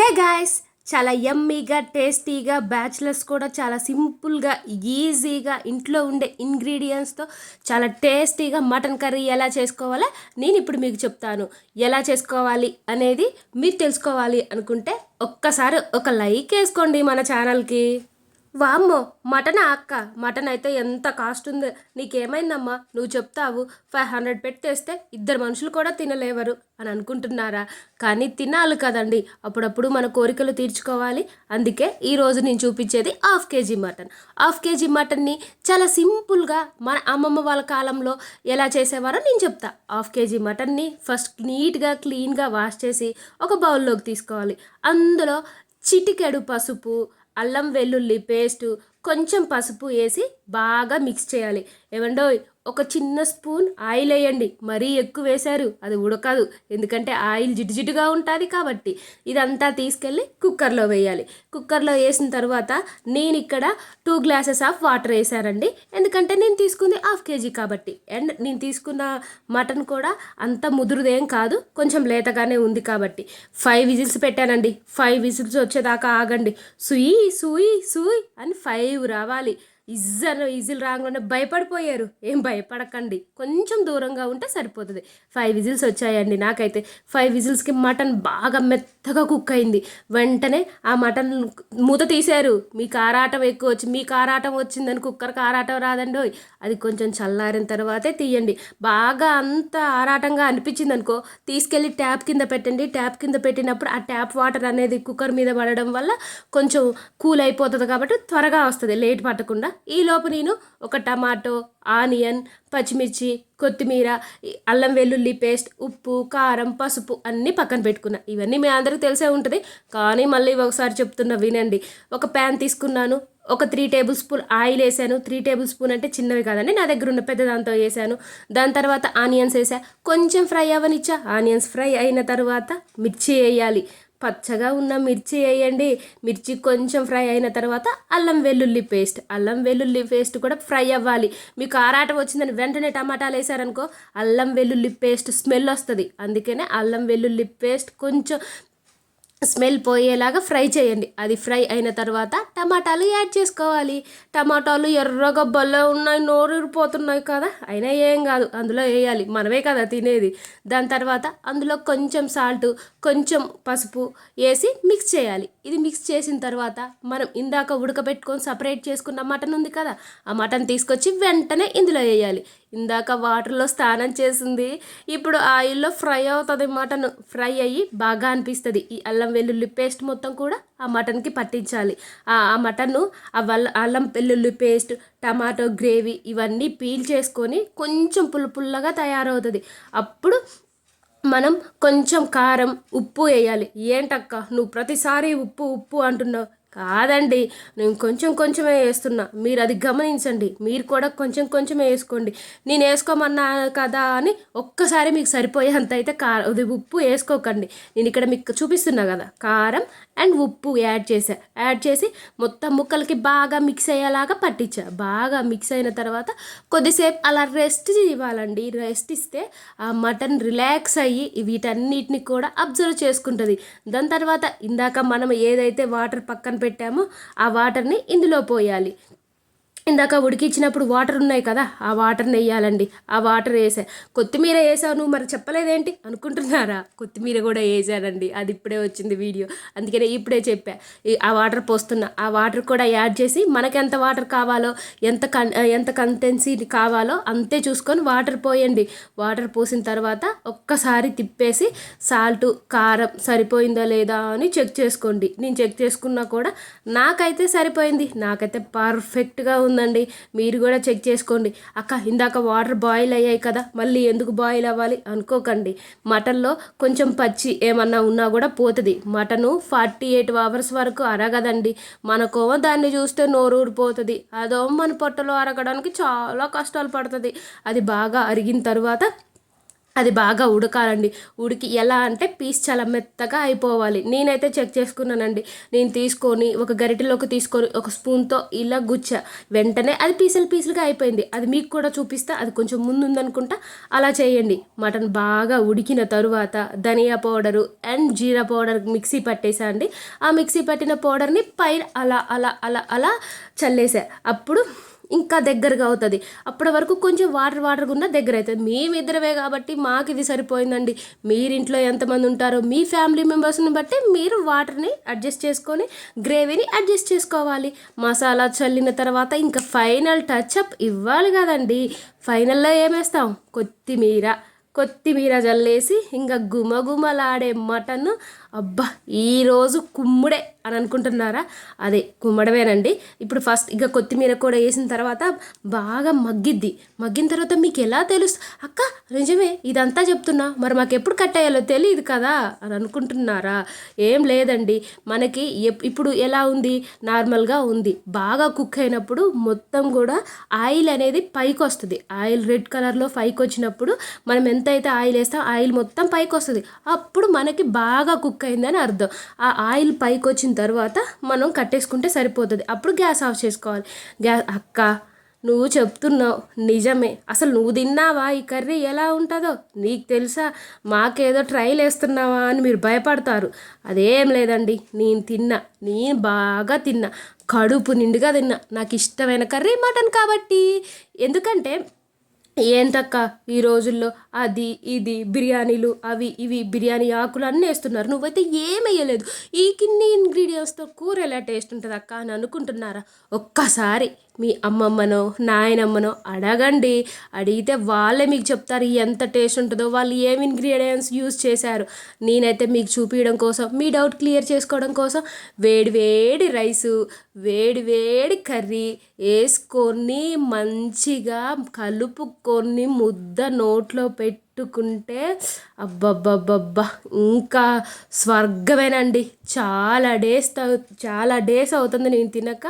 Hey guys చాలా యమ్మీగా టేస్టీగా bachelors కూడా చాలా సింపుల్గా ఈజీగా ఇంట్లో ఉండే ఇంగ్రీడియంట్స్తో చాలా టేస్టీగా మటన్ కర్రీ ఎలా చేసుకోవాలో నేను ఇప్పుడు మీకు చెప్తాను. ఎలా చేసుకోవాలి అనేది మీరు తెలుసుకోవాలి అనుకుంటే ఒక్కసారి ఒక లైక్ వేసుకోండి మన ఛానల్కి. వామ్మో మటన్ అక్క. మటన్ అయితే ఎంత కాస్ట్ ఉందో? నీకేమైందమ్మా? నువ్వు చెప్తావు ఫైవ్ హండ్రెడ్ పెట్టి తెస్తే ఇద్దరు మనుషులు కూడా తినలేవరు అని అనుకుంటున్నారా? కానీ తినాలి కదండి. అప్పుడప్పుడు మన కోరికలు తీర్చుకోవాలి. అందుకే ఈరోజు నేను చూపించేది half KG mutton. Half KG మటన్ని చాలా సింపుల్గా మన అమ్మమ్మ వాళ్ళ కాలంలో ఎలా చేసేవారో నేను చెప్తా. హాఫ్ కేజీ మటన్ని ఫస్ట్ నీట్గా క్లీన్గా వాష్ చేసి ఒక బౌల్లోకి తీసుకోవాలి. అందులో చిటికెడు పసుపు అల్లం వెల్లుల్లి పేస్టు కొంచెం పసుపు వేసి బాగా మిక్స్ చేయాలి. ఏమండో ఒక చిన్న స్పూన్ ఆయిల్ వేయండి. మరీ ఎక్కువ వేశారు అది ఉడకదు. ఎందుకంటే ఆయిల్ జిడ్డుజిడ్డుగా ఉంటుంది కాబట్టి ఇదంతా తీసుకెళ్ళి కుక్కర్లో వేయాలి. కుక్కర్లో వేసిన తర్వాత నేను ఇక్కడ టూ గ్లాసెస్ ఆఫ్ వాటర్ వేసానండి ఎందుకంటే నేను తీసుకుంది హాఫ్ కేజీ కాబట్టి. అండ్ నేను తీసుకున్న మటన్ కూడా అంత ముదురుదేం కాదు కొంచెం లేతగానే ఉంది కాబట్టి. ఫైవ్ విజిల్స్ పెట్టానండి. ఫైవ్ విజిల్స్ వచ్చేదాకా ఆగండి. సుయి సుయి సుయి అని ఫైవ్ రావాలి. ఇజ్జలు ఈజిల్ రాగానే భయపడిపోయారు. ఏం భయపడకండి. కొంచెం దూరంగా ఉంటే సరిపోతుంది. ఫైవ్ విజిల్స్ వచ్చాయండి నాకైతే. ఫైవ్ విజిల్స్కి మటన్ బాగా తగ కుక్ అయింది. వెంటనే ఆ మటన్ మూత తీశారు. మీ కారాటం ఎక్కువ వచ్చి మీ కారాటం వచ్చిందని కుక్కర్ కారాటం రాదండి అది కొంచెం చల్లారిన తర్వాతే తీయండి. బాగా అంత ఆరాటంగా అనిపించింది అనుకో తీసుకెళ్ళి ట్యాప్ కింద పెట్టండి. ట్యాప్ కింద పెట్టినప్పుడు ఆ ట్యాప్ వాటర్ అనేది కుక్కర్ మీద పడడం వల్ల కొంచెం కూల్ అయిపోతుంది కాబట్టి త్వరగా వస్తుంది. లేట్ పట్టకుండా. ఈలోపు నేను ఒక టమాటో ఆనియన్ పచ్చిమిర్చి కొత్తిమీర అల్లం వెల్లుల్లి పేస్ట్ ఉప్పు కారం పసుపు అన్నీ పక్కన పెట్టుకున్నా. ఇవన్నీ మీ అందరికీ తెలిసే ఉంటుంది కానీ మళ్ళీ ఒకసారి చెప్తున్నా వినండి. ఒక ప్యాన్ తీసుకున్నాను ఒక త్రీ టేబుల్ స్పూన్ ఆయిల్ వేసాను. త్రీ టేబుల్ స్పూన్ అంటే చిన్నవి కాదండి నా దగ్గర ఉన్న పెద్ద దాంతో వేసాను. దాని తర్వాత ఆనియన్స్ వేసా. కొంచెం ఫ్రై అవ్వనిచ్చా? ఆనియన్స్ ఫ్రై అయిన తర్వాత మిర్చి వేయాలి. పచ్చగా ఉన్న మిర్చి వేయండి. మిర్చి కొంచెం ఫ్రై అయిన తర్వాత అల్లం వెల్లుల్లి పేస్ట్. అల్లం వెల్లుల్లి పేస్ట్ కూడా ఫ్రై అవ్వాలి. మీకు ఆరాటం వచ్చిందని వెంటనే టమాటాలు వేసారనుకో అల్లం వెల్లుల్లి పేస్ట్ స్మెల్ వస్తుంది. అందుకనే అల్లం వెల్లుల్లి పేస్ట్ కొంచెం స్మెల్ పోయేలాగా ఫ్రై చేయండి. అది ఫ్రై అయిన తర్వాత టమాటాలు యాడ్ చేసుకోవాలి. టమాటాలు ఎర్రగా భలే ఉన్నాయి నోరూరిపోతున్నాయి కదా. అయినా ఏం కాదు అందులో వేయాలి. మనమే కదా తినేది. దాని తర్వాత అందులో కొంచెం సాల్ట్ కొంచెం పసుపు వేసి మిక్స్ చేయాలి. ఇది మిక్స్ చేసిన తర్వాత మనం ఇందాక ఉడకబెట్టుకొని సపరేట్ చేసుకున్న మటన్ ఉంది కదా ఆ మటన్ తీసుకొచ్చి వెంటనే ఇందులో వేయాలి. ఇందాక వాటర్లో స్నానం చేసింది. ఇప్పుడు ఆయిల్లో ఫ్రై అవుతుంది మటన్. ఫ్రై అయ్యి బాగా అనిపిస్తుంది. ఈ అల్లం వెల్లుల్లి పేస్ట్ మొత్తం కూడా ఆ మటన్కి పట్టించాలి. ఆ మటన్ను ఆ వల్ల అల్లం వెల్లుల్లి పేస్ట్ టమాటో గ్రేవీ ఇవన్నీ పీల్ చేసుకొని కొంచెం పుల్ల పుల్లగా తయారవుతుంది. అప్పుడు మనం కొంచెం కారం ఉప్పు వేయాలి. ఏంటక్క? నువ్వు ప్రతిసారి ఉప్పు ఉప్పు అంటున్నావు. కాదండి నేను కొంచెం కొంచెమే వేస్తున్నా. మీరు అది గమనించండి. మీరు కూడా కొంచెం కొంచెమే వేసుకోండి. నేను వేసుకోమన్నా కదా అని ఒక్కసారి మీకు సరిపోయేంత అయితే కారం ఉప్పు వేసుకోకండి. నేను ఇక్కడ మీకు చూపిస్తున్నా కదా. కారం అండ్ ఉప్పు యాడ్ చేసా. యాడ్ చేసి మొత్తం ముక్కలకి బాగా మిక్స్ అయ్యేలాగా పట్టించా. బాగా మిక్స్ అయిన తర్వాత కొద్దిసేపు అలా రెస్ట్ ఇవ్వాలండి. రెస్ట్ ఇస్తే ఆ మటన్ రిలాక్స్ అయ్యి వీటన్నిటిని కూడా అబ్జర్వ్ చేసుకుంటుంది. దాని తర్వాత ఇందాక మనం ఏదైతే వాటర్ పక్కన పెట్టామో ఆ వాటర్ని ఇందులో పోయాలి. ఇందాక ఉడికించినప్పుడు వాటర్ ఉన్నాయి కదా ఆ వాటర్ని వేయాలండి ఆ వాటర్ వేసా. కొత్తిమీర వేసావు నువ్వు మరి చెప్పలేదేంటి? అనుకుంటున్నారా? కొత్తిమీర కూడా వేసానండి. అది ఇప్పుడే వచ్చింది వీడియో. అందుకనే ఇప్పుడే చెప్పా. ఆ వాటర్ పోస్తున్నా. ఆ వాటర్ కూడా యాడ్ చేసి మనకి ఎంత వాటర్ కావాలో ఎంత కన్ ఎంత కంటెన్సీ కావాలో అంతే చూసుకొని వాటర్ పోయండి. వాటర్ పోసిన తర్వాత ఒక్కసారి తిప్పేసి సాల్ట్ కారం సరిపోయిందా లేదా అని చెక్ చేసుకోండి. నేను చెక్ చేసుకున్నా కూడా నాకైతే సరిపోయింది. నాకైతే పర్ఫెక్ట్గా ఉంది ఉందండి మీరు కూడా చెక్ చేసుకోండి. అక్క ఇందాక వాటర్ బాయిల్ అయ్యాయి కదా మళ్ళీ ఎందుకు బాయిల్ అవ్వాలి? అనుకోకండి. మటన్లో కొంచెం పచ్చి ఏమన్నా ఉన్నా కూడా పోతుంది. మటను ఫార్టీ ఎయిట్ అవర్స్ వరకు అరగదండి. మనకోమో దాన్ని చూస్తే నోరు ఊడిపోతుంది. అదో మన పొట్టలో అరగడానికి చాలా కష్టాలు పడుతుంది. అది బాగా అరిగిన తర్వాత అది బాగా ఉడకాలండి. ఉడికి ఎలా అంటే పీస్ చాలా మెత్తగా అయిపోవాలి. నేనైతే చెక్ చేసుకున్నానండి. నేను తీసుకొని ఒక గరిటెలోకి తీసుకొని ఒక స్పూన్తో ఇలా గుచ్చా. వెంటనే అది పీసులు పీసులుగా అయిపోయింది. అది మీకు కూడా చూపిస్తా. అది కొంచెం ముందు ఉందనుకుంటా అలా చేయండి. మటన్ బాగా ఉడికిన తరువాత ధనియా పౌడరు అండ్ జీరా పౌడర్ మిక్సీ పట్టేసా అండి. ఆ మిక్సీ పట్టిన పౌడర్ని పైన అలా అలా అలా అలా చల్లేసా. అప్పుడు ఇంకా దగ్గరగా అవుతుంది. అప్పటి వరకు కొంచెం వాటర్ వాటర్గా ఉన్న దగ్గర అవుతుంది. మేమిద్దరమే కాబట్టి మాకు ఇది సరిపోయిందండి. మీరు ఇంట్లో ఎంతమంది ఉంటారో మీ ఫ్యామిలీ మెంబర్స్ని బట్టి మీరు వాటర్ని అడ్జస్ట్ చేసుకొని గ్రేవీని అడ్జస్ట్ చేసుకోవాలి. మసాలా చల్లిన తర్వాత ఇంకా ఫైనల్ టచ్అప్ ఇవ్వాలి కదండి. ఫైనల్లో ఏమేస్తాం? కొత్తిమీర. కొత్తిమీర జల్లేసి ఇంకా గుమగుమలాడే మటన్ అబ్బా ఈరోజు కుమ్ముడే అని అనుకుంటున్నారా? అదే కుమ్మడమేనండి. ఇప్పుడు ఫస్ట్ ఇక కొత్తిమీర కూడా వేసిన తర్వాత బాగా మగ్గిద్ది. మగ్గిన తర్వాత మీకు ఎలా తెలుసు? అక్క నిజమే ఇదంతా చెప్తున్నా. మరి మాకు ఎప్పుడు కట్ అయ్యాలో తెలియదు కదా అని అనుకుంటున్నారా? ఏం లేదండి. మనకి ఎప్- ఇప్పుడు ఎలా ఉంది? నార్మల్గా ఉంది. బాగా కుక్ అయినప్పుడు మొత్తం కూడా ఆయిల్ అనేది పైకి వస్తుంది. ఆయిల్ రెడ్ కలర్లో పైకి వచ్చినప్పుడు మనం ఎంతైతే ఆయిల్ వేస్తాం ఆయిల్ మొత్తం పైకి వస్తుంది. అప్పుడు మనకి బాగా కుక్ అయిందని అర్థం. ఆ ఆయిల్ పైకి వచ్చిన తర్వాత మనం కట్టేసుకుంటే సరిపోతుంది. అప్పుడు గ్యాస్ ఆఫ్ చేసుకోవాలి. గ్యాస్ అక్క నువ్వు చెప్తున్నావు. నిజమే. అసలు నువ్వు తిన్నావా? ఈ కర్రీ ఎలా ఉంటుందో నీకు తెలుసా? మాకేదో ట్రైల్ వేస్తున్నావా అని మీరు భయపడతారు. అదేం లేదండి. నేను తిన్నా. నేను బాగా తిన్నా. కడుపు నిండుగా తిన్నా. నాకు ఇష్టమైన కర్రీ మటన్ కాబట్టి. ఎందుకంటే ఏంటక్క ఈ రోజుల్లో అది ఇది బిర్యానీలు అవి ఇవి బిర్యానీ ఆకులు అన్నీ వేస్తున్నారు. నువ్వైతే ఏం వేయలేదు. ఈ కిన్ని ఇంగ్రీడియంట్స్తో కూర ఎలా టేస్ట్ ఉంటుంది అక్క అని అనుకుంటున్నారా? ఒక్కసారి మీ అమ్మమ్మనో నాయనమ్మనో అడగండి. అడిగితే వాళ్ళే మీకు చెప్తారు ఎంత టేస్ట్ ఉంటుందో. వాళ్ళు ఏం ఇంగ్రీడియంట్స్ యూజ్ చేశారు. నేనైతే మీకు చూపించడం కోసం మీ డౌట్ క్లియర్ చేసుకోవడం కోసం వేడి వేడి రైసు వేడి వేడి కర్రీ వేసుకొని మంచిగా కలుపుకొని ముద్ద నోట్లో పెట్టుకుంటే అబ్బబ్బబ్బబ్బా ఇంకా స్వర్గమేనండి. చాలా డేస్ చాలా డేస్ అవుతుంది నేను తినక.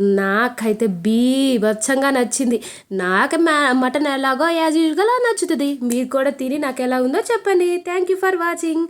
నాకైతే బీభత్సంగా నచ్చింది. నాకు మా మటన్ ఎలాగో యాజ్ యూజువల్ నచ్చుతుంది. మీరు కూడా తిని నాకు ఎలా ఉందో చెప్పండి. Thank you for watching